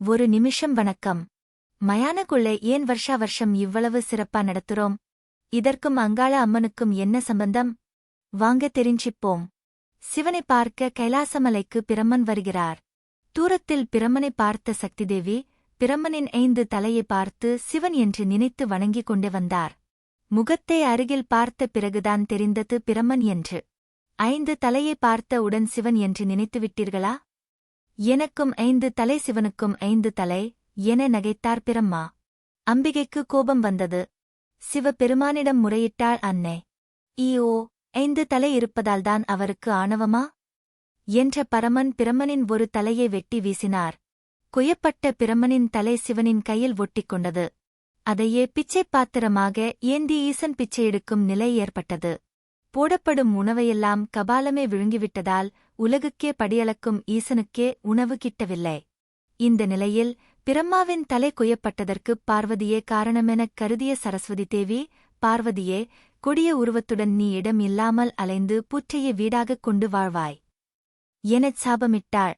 ஒரு நிமிஷம் வணக்கம். மயானக்குள்ளே ஏன் வருஷா வருஷம் இவ்வளவு சிறப்பா நடத்துறோம்? இதற்கும் அங்காள அம்மனுக்கும் என்ன சம்பந்தம்? வாங்க தெரிஞ்சிப்போம். சிவனை பார்க்க கைலாசமலைக்கு பிரம்மன் வருகிறார். தூரத்தில் பிரம்மனை பார்த்த சக்திதேவி பிரம்மனின் ஐந்து தலையை பார்த்து சிவன் என்று நினைத்து வணங்கிக் கொண்டு வந்தார். முகத்தை அருகில் பார்த்த பிறகுதான் தெரிந்தது பிரம்மன் என்று. ஐந்து தலையை பார்த்த உடன் சிவன் என்று நினைத்துவிட்டீர்களா? எனக்கும் ஐந்து தலை சிவனுக்கும் ஐந்து தலை என நகைத்தார் பிரம்மா. அம்பிகைக்கு கோபம் வந்தது. சிவபெருமானிடம் முறையிட்டாள் அன்னை ஈயோ ஐந்து தலை இருப்பதால்தான் அவருக்கு ஆணவமா? என்ற பரமன் பிரமனின் ஒரு தலையை வெட்டி வீசினார். குயப்பட்ட பிரமனின் தலை சிவனின் கையில் ஒட்டிக் கொண்டது அதையே பிச்சைப் பாத்திரமாக ஏந்தி ஈசன் பிச்சை எடுக்கும் நிலை ஏற்பட்டது. போடப்படும் உணவையெல்லாம் கபாலமே விழுங்கிவிட்டதால் உலகுக்கே படியளக்கும் ஈசனுக்கே உணவு கிட்டவில்லை. இந்த நிலையில் பிரம்மாவின் தலை குயப்பட்டதற்குப் பார்வதியே காரணமெனக் கருதிய சரஸ்வதி தேவி பார்வதியே கொடிய உருவத்துடன் நீ இடம் இல்லாமல் அலைந்து புற்றையை வீடாகக் கொண்டு வாழ்வாய். எனச் சாபமிட்டாள்.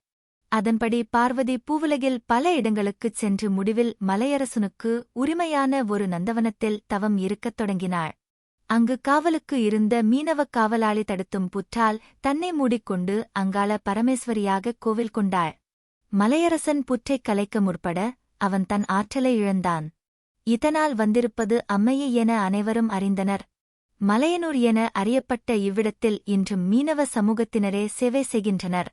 அதன்படி பார்வதி பூவுலகில் பல இடங்களுக்குச் சென்று முடிவில் மலையரசனுக்கு உரிமையான ஒரு நந்தவனத்தில் தவம் இருக்கத் தொடங்கினாள். அங்கு காவலுக்கு இருந்த மீனவக் காவலாளி தடுத்தும் புற்றால் தன்னை மூடிக்கொண்டு அங்காள பரமேஸ்வரியாக கோவில் கொண்டாள். மலையரசன் புற்றைக் கலைக்க முற்பட அவன் தன் ஆற்றலை இழந்தான். இதனால் வந்திருப்பது அம்மையே என அனைவரும் அறிந்தனர். மலையனூர் என அறியப்பட்ட இவ்விடத்தில் இன்றும் மீனவ சமூகத்தினரே சேவை செய்கின்றனர்.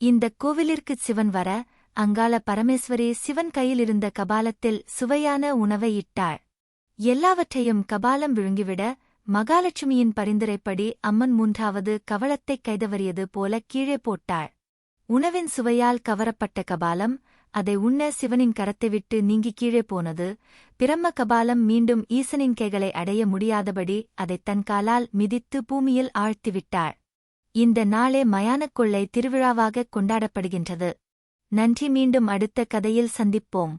இந்தக் கோவிலிற்குச் சிவன் வர அங்காள பரமேஸ்வரி சிவன் கையிலிருந்த கபாலத்தில் சுவையான உணவை இட்டாள். எல்லாவற்றையும் கபாலம் விழுங்கிவிட மகாலட்சுமியின் பரிந்துரைப்படி அம்மன் மூன்றாவது கவளத்தைக் கைதவறியது போல கீழே போட்டாள். உணவின் சுவையால் கவரப்பட்ட கபாலம் அதை உண்ண சிவனின் கரத்தை விட்டு நீங்கி கீழே போனது. பிரம்ம கபாலம் மீண்டும் ஈசனின் கைகளை அடைய முடியாதபடி அதைத் தன் காலால் மிதித்து பூமியில் ஆழ்த்திவிட்டாள் இந்த நாளே மயானக் கொள்ளை திருவிழாவாகக் கொண்டாடப்படுகின்றது. நன்றி மீண்டும் அடுத்த கதையில் சந்திப்போம்.